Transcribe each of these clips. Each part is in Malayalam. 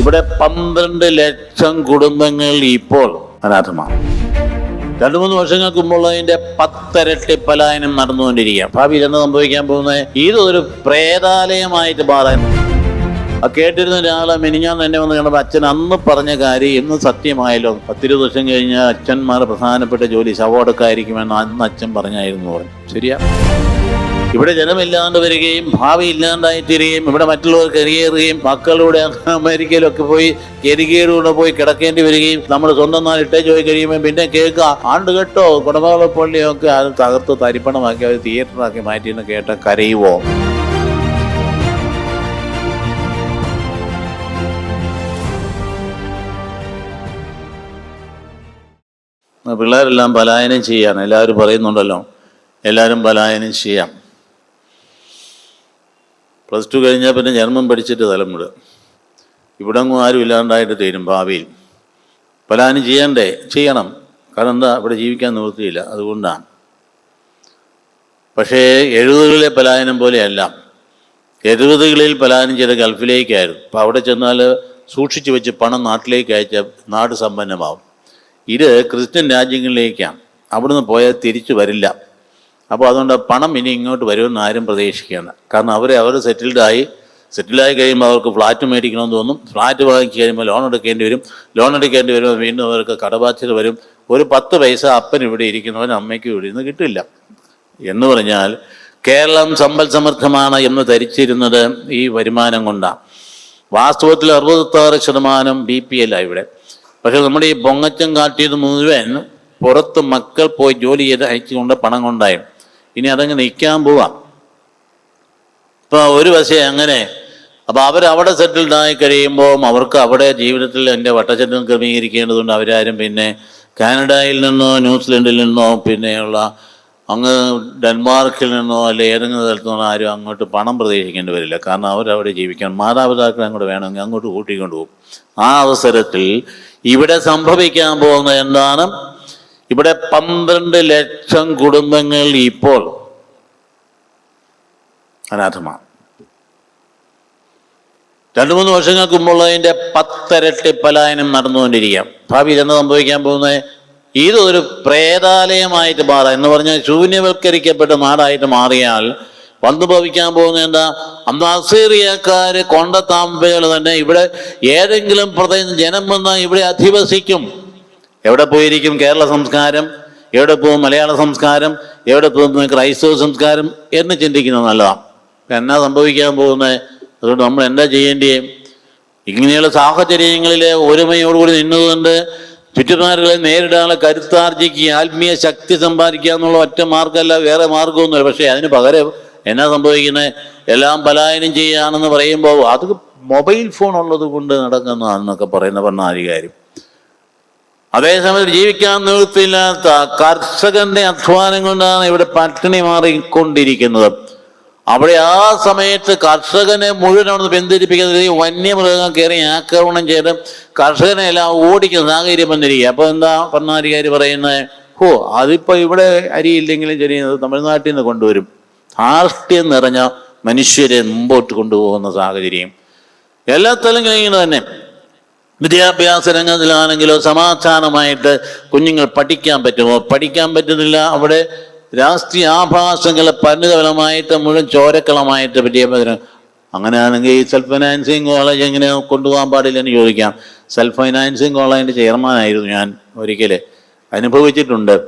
ഇവിടെ പന്ത്രണ്ട് ലക്ഷം കുടുംബങ്ങൾ ഇപ്പോൾ അനാഥമാണ് രണ്ടു മൂന്ന് വർഷങ്ങൾക്ക് മുമ്പുള്ള അതിന്റെ പത്തരട്ടി പലായനം നടന്നുകൊണ്ടിരിക്കുക ഭാവിയിൽ എന്താ സംഭവിക്കാൻ പോകുന്നത്? ഇതൊരു പ്രേതാലയമായിട്ട് മാറാൻ. കേട്ടിരുന്ന ഒരാളെ മിനിഞ്ഞാന്ന് എന്നെ വന്ന് കണ്ടപ്പോൾ അച്ഛൻ അന്ന് പറഞ്ഞ കാര്യം ഇന്ന് സത്യമായല്ലോ. പത്തിരുപത് വർഷം കഴിഞ്ഞാൽ അച്ഛന്മാർ പ്രധാനപ്പെട്ട ജോലി ശവോടക്കായിരിക്കുമെന്ന് അന്ന് അച്ഛൻ പറഞ്ഞായിരുന്നു പറഞ്ഞു. ശരിയാ? ഇവിടെ ജനമില്ലാണ്ട് വരികയും ഭാവി ഇല്ലാണ്ടായി തീരുകയും ഇവിടെ മറ്റുള്ളവർ കയറിയേറുകയും മക്കളുടെ അമേരിക്കയിലൊക്കെ പോയി കരികേടുകൊണ്ട് പോയി കിടക്കേണ്ടി വരികയും നമ്മൾ സ്വന്തം നാൾ ഇട്ടേച്ച് പോയി കഴിയുമ്പോൾ പിന്നെ കേൾക്കുക ആണ്ട് കേട്ടോ പള്ളിയൊക്കെ അത് തകർത്ത് തരിപ്പണമാക്കി അവർ തിയേറ്ററാക്കി മാറ്റിയെന്ന് കേട്ട കരയുവോ? പിള്ളേരെല്ലാം പലായനം ചെയ്യാൻ എല്ലാവരും പറയുന്നുണ്ടല്ലോ. എല്ലാവരും പലായനം ചെയ്യാം. പ്ലസ് ടു കഴിഞ്ഞാൽ പിന്നെ ജന്മം പഠിച്ചിട്ട് തലമുട ഇവിടെ ഒന്നും ആരും ഇല്ലാണ്ടായിട്ട് തീരും ഭാവിയിൽ. പലായനം ചെയ്യണ്ടേ? ചെയ്യണം. കാരണം എന്താ? ഇവിടെ ജീവിക്കാൻ നിവൃത്തിയില്ല. അതുകൊണ്ടാണ്. പക്ഷേ എഴുപതുകളിലെ പലായനം പോലെയല്ല. എഴുപതുകളിൽ പലായനം ചെയ്ത ഗൾഫിലേക്കായിരുന്നു. അപ്പോൾ അവിടെ ചെന്നാൽ സൂക്ഷിച്ചു വെച്ച് പണം നാട്ടിലേക്ക് അയച്ച നാട് സമ്പന്നമാവും. ഇത് ക്രിസ്ത്യൻ രാജ്യങ്ങളിലേക്കാണ്. അവിടുന്ന് പോയാൽ തിരിച്ചു വരില്ല. അപ്പോൾ അതുകൊണ്ട് പണം ഇനി ഇങ്ങോട്ട് വരുമെന്ന് ആരും പ്രതീക്ഷിക്കുകയാണ്. കാരണം അവർ അവർ സെറ്റിൽഡായി സെറ്റിലായി കഴിയുമ്പോൾ അവർക്ക് ഫ്ലാറ്റ് മേടിക്കണമെന്ന് തോന്നും. ഫ്ലാറ്റ് വാങ്ങിച്ച് കഴിയുമ്പോൾ ലോൺ എടുക്കേണ്ടി വരും. ലോൺ എടുക്കേണ്ടി വരുമ്പോൾ വീണ്ടും അവർക്ക് കടബാധ്യത വരും. ഒരു പത്ത് പൈസ അപ്പൻ ഇവിടെ ഇരിക്കുന്നവൻ അമ്മയ്ക്ക് ഇവിടെ നിന്ന് കിട്ടില്ല. എന്ന് പറഞ്ഞാൽ കേരളം സമ്പൽ സമൃദ്ധമാണ് എന്ന് ധരിച്ചിരുന്നത് ഈ വരുമാനം കൊണ്ടാണ് വാസ്തവത്തിൽ അറുപത്താറ് ശതമാനം ബി പി എൽ ഇവിടെ. പക്ഷെ നമ്മുടെ ഈ പൊങ്ങച്ചം കാട്ടിയത് മുഴുവൻ പുറത്ത് മക്കൾ പോയി ജോലി ചെയ്ത് അയച്ചുകൊണ്ട് പണം കൊണ്ടായി. ഇനി അതങ്ങ് നിൽക്കാൻ പോവാം. ഇപ്പൊ ഒരു വശേ അങ്ങനെ അപ്പൊ അവരവിടെ സെറ്റിൽഡ് ആയി കഴിയുമ്പോൾ അവർക്ക് അവിടെ ജീവിതത്തിൽ എന്റെ വട്ടച്ചട്ടം ക്രമീകരിക്കേണ്ടതുകൊണ്ട് അവരാരും പിന്നെ കാനഡയിൽ നിന്നോ ന്യൂസിലൻഡിൽ നിന്നോ പിന്നെയുള്ള അങ്ങ് ഡെൻമാർക്കിൽ നിന്നോ അല്ലെ ഏതെങ്കിലും സ്ഥലത്തു നിന്നോ ആരും അങ്ങോട്ട് പണം പ്രതീക്ഷിക്കേണ്ടി വരില്ല. കാരണം അവരവിടെ ജീവിക്കണം മാതാപിതാക്കൾ അങ്ങോട്ട് വേണമെങ്കിൽ അങ്ങോട്ട് കൂട്ടിക്കൊണ്ട് പോകും. ആ അവസരത്തിൽ ഇവിടെ സംഭവിക്കാൻ പോകുന്ന എന്താണ്? ഇവിടെ പന്ത്രണ്ട് ലക്ഷം കുടുംബങ്ങൾ ഇപ്പോൾ അനാഥമാണ്. രണ്ടു മൂന്ന് വർഷങ്ങൾക്ക് മുമ്പുള്ള അതിന്റെ പത്തരട്ടി പലായനം നടന്നുകൊണ്ടിരിക്കാം ഭാവിയിൽ എന്ന് സംഭവിക്കാൻ പോകുന്നത്? ഇതൊരു പ്രേതാലയമായിട്ട് മാറാം. എന്ന് പറഞ്ഞാൽ ശൂന്യവൽക്കരിക്കപ്പെട്ട നാടായിട്ട് മാറിയാൽ വന്നു ഭവിക്കാൻ പോകുന്ന എന്താ? അന്ന് അസീറിയക്കാര് കൊണ്ടത്താമ്പകൾ തന്നെ ഇവിടെ ഏതെങ്കിലും പ്രദേശം ജനം വന്നാൽ ഇവിടെ അധിവസിക്കും. എവിടെ പോയിരിക്കും കേരള സംസ്കാരം? എവിടെ പോകും മലയാള സംസ്കാരം? എവിടെ പോകും ക്രൈസ്തവ സംസ്കാരം? എന്ന് ചിന്തിക്കുന്നത് നല്ലതാണ്. എന്നാ സംഭവിക്കാൻ പോകുന്നത്? അതുകൊണ്ട് നമ്മൾ എന്താ ചെയ്യേണ്ടേ ഇങ്ങനെയുള്ള സാഹചര്യങ്ങളിൽ ഒരുമയോടുകൂടി നിന്നുകൊണ്ട് ചുറ്റുപാടുകളെ നേരിടാനുള്ള കരുത്താർജിക്കുക ആത്മീയ ശക്തി സമ്പാദിക്കുക എന്നുള്ള ഒറ്റ മാർഗമല്ല വേറെ മാർഗമൊന്നുമില്ല. പക്ഷേ അതിന് പകരം എന്നാ സംഭവിക്കുന്നത്? എല്ലാം പലായനം ചെയ്യുകയാണെന്ന് പറയുമ്പോൾ അത് മൊബൈൽ ഫോൺ ഉള്ളത് കൊണ്ട് നടക്കുന്നതാണെന്നൊക്കെ പറയുന്ന ഭരണാധികാരി. അതേസമയത്ത് ജീവിക്കാൻ നിവൃത്തിയില്ലാത്ത കർഷകന്റെ അധ്വാനം കൊണ്ടാണ് ഇവിടെ പട്ടിണി മാറിക്കൊണ്ടിരിക്കുന്നത്. അവിടെ ആ സമയത്ത് കർഷകനെ മുഴുവൻ അവിടെ പിന്തിരിപ്പിക്കുന്നത് ഈ വന്യമൃഗങ്ങൾ കയറി ആക്രമണം ചെയ്ത് കർഷകനെ എല്ലാം ഓടിക്കുന്ന സാഹചര്യം വന്നിരിക്കുക അപ്പൊ എന്താ ഭരണാധികാരി പറയുന്നത്? ഓ അതിപ്പോ ഇവിടെ അരിയില്ലെങ്കിലും അത് തമിഴ്നാട്ടിൽ നിന്ന് കൊണ്ടുവരും. ധാർഷ്ട്യം നിറഞ്ഞ മനുഷ്യരെ മുമ്പോട്ട് കൊണ്ടുപോകുന്ന സാഹചര്യം. എല്ലാ സ്ഥലങ്ങളും ഇങ്ങനെ തന്നെ. വിദ്യാഭ്യാസ രംഗത്തിലാണെങ്കിലോ സമാധാനമായിട്ട് കുഞ്ഞുങ്ങൾ പഠിക്കാൻ പറ്റുമോ? പഠിക്കാൻ പറ്റുന്നില്ല. അവിടെ രാഷ്ട്രീയ ആഭാസങ്ങളെ പരിണിതഫലമായിട്ട് മുഴുവൻ ചോരക്കളമായിട്ട് വിദ്യാഭ്യാസം അങ്ങനെയാണെങ്കിൽ സെൽഫ് ഫൈനാൻസിങ് കോളേജ് എങ്ങനെ കൊണ്ടുപോകാൻ പാടില്ല എന്ന് ചോദിക്കാം. സെൽഫ് ഫൈനാൻസിങ് കോളേജിന്റെ ചെയർമാനായിരുന്നു ഞാൻ ഒരിക്കൽ. അനുഭവിച്ചിട്ടുണ്ട്.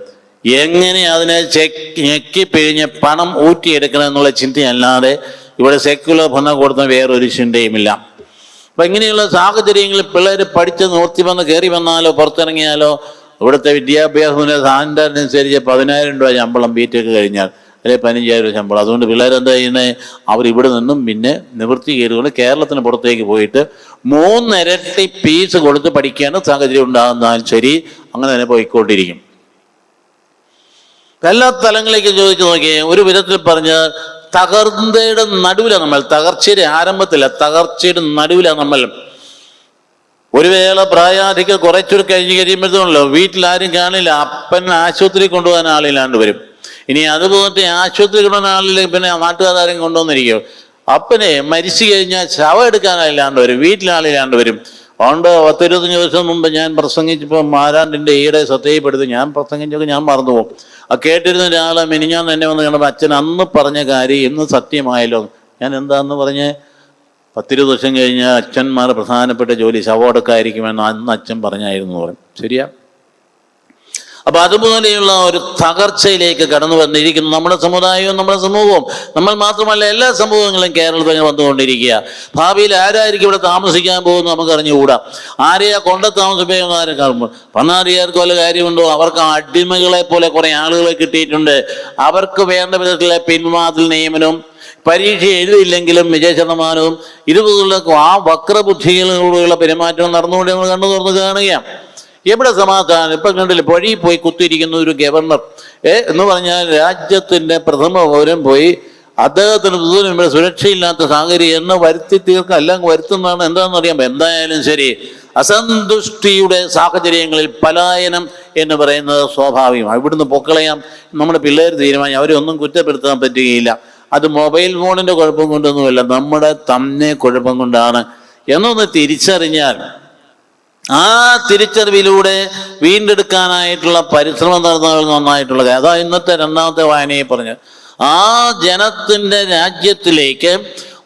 എങ്ങനെ അതിനെ ചെക്ക് ഞെക്കി പിഴിഞ്ഞ് പണം ഊറ്റിയെടുക്കണം എന്നുള്ള ചിന്തയല്ലാതെ ഇവിടെ സെക്യുലർ ഭരണകൂടത്തിന് വേറൊരു ചിന്തയുമില്ല. അപ്പൊ ഇങ്ങനെയുള്ള സാഹചര്യങ്ങളിൽ പിള്ളേർ പഠിച്ച് നിർത്തി വന്ന് കയറി വന്നാലോ പുറത്തിറങ്ങിയാലോ ഇവിടുത്തെ വിദ്യാഭ്യാസത്തിന് സ്റ്റാൻഡേർഡ് അനുസരിച്ച് പതിനായിരം രൂപ ശമ്പളം ബിടെക്ക് കഴിഞ്ഞാൽ അല്ലെങ്കിൽ പതിനഞ്ചായിരം രൂപ ശമ്പളം. അതുകൊണ്ട് പിള്ളേർ എന്താ ചെയ്യുന്നത് അവർ ഇവിടെ നിന്നും പിന്നെ നിവൃത്തി കയറുകൊണ്ട് കേരളത്തിന് പുറത്തേക്ക് പോയിട്ട് മൂന്നിരട്ടി ഫീസ് കൊടുത്ത് പഠിക്കാനും സാഹചര്യം ഉണ്ടാകുന്നാൽ ശരി അങ്ങനെ തന്നെ പോയിക്കൊണ്ടിരിക്കും. എല്ലാ തലങ്ങളിലേക്കും ചോദിച്ചു നോക്കിയേ ഒരു വിധത്തിൽ പറഞ്ഞ തകർന്നയുടെ നടുവിലാണ് നമ്മൾ തകർച്ചയുടെ ആരംഭത്തില തകർച്ചയുടെ നടുവിലാണ് നമ്മൾ. ഒരു വേള പ്രായാധിക കുറച്ചൊരു കഴിഞ്ഞ് കഴിയുമ്പോഴത്തേണല്ലോ വീട്ടിൽ ആരും കാണില്ല അപ്പൻ ആശുപത്രി കൊണ്ടുപോകാൻ ആളില്ലാണ്ട് വരും. ഇനി അതുപോലെ ആശുപത്രി കൊണ്ടുപോകാൻ ആളില്ല പിന്നെ നാട്ടുകാരും കൊണ്ടുവന്നിരിക്കും. അപ്പനെ മരിച്ചു കഴിഞ്ഞാൽ ശവം എടുക്കാനില്ലാണ്ട് വരും വീട്ടിലാളില്ലാണ്ട് വരും. അതുകൊണ്ട് പത്തിരുപത്തഞ്ച് ദിവസം മുമ്പ് ഞാൻ പ്രസംഗിച്ചപ്പോൾ മാരാണ്ടിന്റെ ഈടെ സത്യപ്പെടുത്തി ഞാൻ പ്രസംഗിച്ചൊക്കെ ഞാൻ മറന്നു പോകും ആ കേട്ടിരുന്ന ഒരാളെ മിനിഞ്ഞാൻ തന്നെ വന്ന് കണ്ടപ്പോൾ അച്ഛൻ അന്ന് പറഞ്ഞ കാര്യം ഇന്ന് സത്യമായല്ലോ. ഞാൻ എന്താന്ന് പറഞ്ഞ്? പത്തിരുപത് വർഷം കഴിഞ്ഞ് അച്ഛന്മാർ പ്രധാനപ്പെട്ട ജോലി ശവമടക്കായിരിക്കുമെന്ന് അന്ന് അച്ഛൻ പറഞ്ഞായിരുന്നു പറയും ശരിയാ? അപ്പൊ അതുപോലെയുള്ള ഒരു തകർച്ചയിലേക്ക് കടന്നു വന്നിരിക്കുന്നു. നമ്മുടെ സമുദായവും നമ്മുടെ സമൂഹവും. നമ്മൾ മാത്രമല്ല എല്ലാ സമൂഹങ്ങളും കേരളത്തിൽ വന്നുകൊണ്ടിരിക്കുക. ഭാവിയിൽ ആരായിരിക്കും ഇവിടെ താമസിക്കാൻ പോകുന്നു നമുക്ക് അറിഞ്ഞുകൂടാ ആരെയാ കൊണ്ട താമസിപ്പിക്കുന്ന ആരും കാണുമ്പോൾ പന്നാരിയാർക്ക് വല്ല കാര്യമുണ്ടോ? അവർക്ക് അടിമകളെ പോലെ കുറെ ആളുകളെ കിട്ടിയിട്ടുണ്ട്. അവർക്ക് വേണ്ട വിധത്തിലെ പിൻവാതിൽ നിയമനവും പരീക്ഷ എഴുതിയില്ലെങ്കിലും വിജയ ശതമാനവും ഇതുപോലുള്ള ആ വക്രബുദ്ധികളോടുള്ള പെരുമാറ്റം നടന്നുകൊണ്ട് നമ്മൾ കണ്ടു തുറന്ന് കാണുകയാണ്. എവിടെ സമാധാനം? ഇപ്പം കണ്ടില്ല വഴിയിൽ പോയി കുത്തിയിരിക്കുന്ന ഒരു ഗവർണർ. ഏ എന്ന് പറഞ്ഞാൽ രാജ്യത്തിന്റെ പ്രഥമ പൗരൻ പോയി അദ്ദേഹത്തിന് ഇവിടെ സുരക്ഷയില്ലാത്ത സാഹചര്യം എന്ന് വരുത്തി തീർക്കുക അല്ലെങ്കിൽ വരുത്തുന്നതാണ് എന്താണെന്ന് അറിയാം എന്തായാലും ശരി. അസന്തുഷ്ടിയുടെ സാഹചര്യങ്ങളിൽ പലായനം എന്ന് പറയുന്നത് സ്വാഭാവികമാണ്. ഇവിടുന്ന് പൊക്കളയാം. നമ്മുടെ പിള്ളേർ തീരുമാനം അവരെ ഒന്നും കുറ്റപ്പെടുത്താൻ പറ്റുകയില്ല. അത് മൊബൈൽ ഫോണിന്റെ കുഴപ്പം കൊണ്ടൊന്നുമല്ല. നമ്മുടെ തന്നെ കുഴപ്പം കൊണ്ടാണ്. എന്നൊന്ന് തിരിച്ചറിഞ്ഞാൽ ആ തിരിച്ചറിവിലൂടെ വീണ്ടെടുക്കാനായിട്ടുള്ള പരിശ്രമം നടന്നവർ നന്നായിട്ടുള്ള അതാ ഇന്നത്തെ രണ്ടാമത്തെ വായനയെ പറഞ്ഞു ആ ജനത്തിന്റെ രാജ്യത്തിലേക്ക്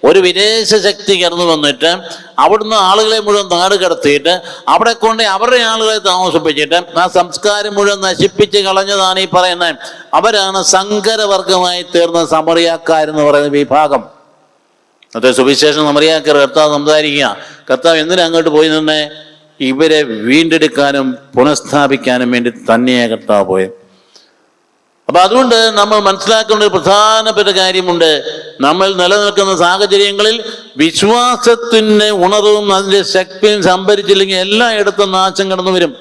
ഒരു വിദേശ ശക്തി കടന്നു വന്നിട്ട് അവിടുന്ന് ആളുകളെ മുഴുവൻ നാട് കടത്തിയിട്ട് അവിടെ കൊണ്ട് അവരുടെ ആളുകളെ താമസിപ്പിച്ചിട്ട് ആ സംസ്കാരം മുഴുവൻ നശിപ്പിച്ച് കളഞ്ഞതാണ് ഈ പറയുന്നത് അവരാണ് സങ്കരവർഗമായി തീർന്ന സമറിയാക്കാരെന്ന് പറയുന്ന വിഭാഗം. അത് സുവിശേഷം സമറിയാക്കർ കർത്താവ് സംസാരിക്കുക. കർത്താവ് എന്തിനാ അങ്ങോട്ട് പോയി നിന്നേ? ഇവരെ വീണ്ടെടുക്കാനും പുനഃസ്ഥാപിക്കാനും വേണ്ടി തന്നെയാണ് കർത്താവ് പോയത് അപ്പൊ അതുകൊണ്ട് നമ്മൾ മനസ്സിലാക്കേണ്ട ഒരു പ്രധാനപ്പെട്ട കാര്യമുണ്ട്. നമ്മൾ നിലനിൽക്കുന്ന സാഹചര്യങ്ങളിൽ വിശ്വാസത്തിന് ഉണർവും അതിന്റെ ശക്തിയും സംഭരിച്ചില്ലെങ്കിൽ എല്ലായിടത്തും നാശം കടന്നു വരും.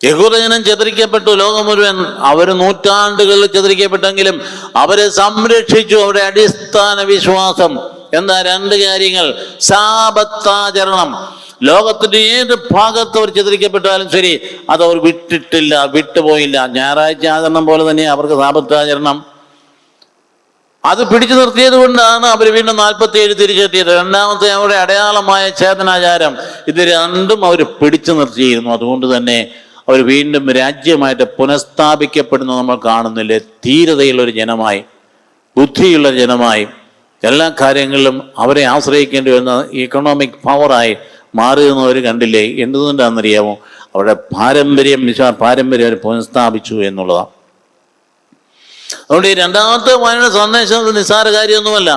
യഹൂദജനം ചെതറിക്കപ്പെട്ടു ലോകം മുഴുവൻ അവർ നൂറ്റാണ്ടുകളിൽ ചെതറിക്കപ്പെട്ടെങ്കിലും അവരെ സംരക്ഷിച്ചു അവരുടെ അടിസ്ഥാന വിശ്വാസം എന്താ രണ്ട് കാര്യങ്ങൾ? സാപത്താചരണം. ലോകത്തിന്റെ ഏത് ഭാഗത്ത് അവർ ചിത്രിക്കപ്പെട്ടാലും ശരി അത് അവർ വിട്ടിട്ടില്ല വിട്ടുപോയില്ല. ഞായറാഴ്ച ആചരണം പോലെ തന്നെ അവർക്ക് സാപത്താചരണം. അത് പിടിച്ചു നിർത്തിയത് കൊണ്ടാണ് അവർ വീണ്ടും നാൽപ്പത്തി ഏഴ് തിരിച്ചെത്തിയത്. രണ്ടാമത്തെ അവരുടെ അടയാളമായ ചേതനാചാരം. ഇത് രണ്ടും അവർ പിടിച്ചു നിർത്തിയിരുന്നു. അതുകൊണ്ട് തന്നെ അവർ വീണ്ടും രാജ്യമായിട്ട് പുനഃസ്ഥാപിക്കപ്പെടുന്നത് നമ്മൾ കാണുന്നില്ലേ? ധീരതയുള്ള ഒരു ജനമായി ബുദ്ധിയുള്ള ജനമായി. എല്ലാ കാര്യങ്ങളിലും അവരെ ആശ്രയിക്കേണ്ടി വരുന്ന ഇക്കണോമിക് പവറായി മാറിയെന്നവർ കണ്ടില്ലേ? എന്തുകൊണ്ടാണെന്നറിയാമോ? അവരുടെ പാരമ്പര്യം വിശ്വാ പാരമ്പര്യം അവർ പുനഃസ്ഥാപിച്ചു എന്നുള്ളതാണ്. അതുകൊണ്ട് ഈ രണ്ടാമത്തെ വായന സന്ദേശം നിസ്സാര കാര്യമൊന്നുമല്ല.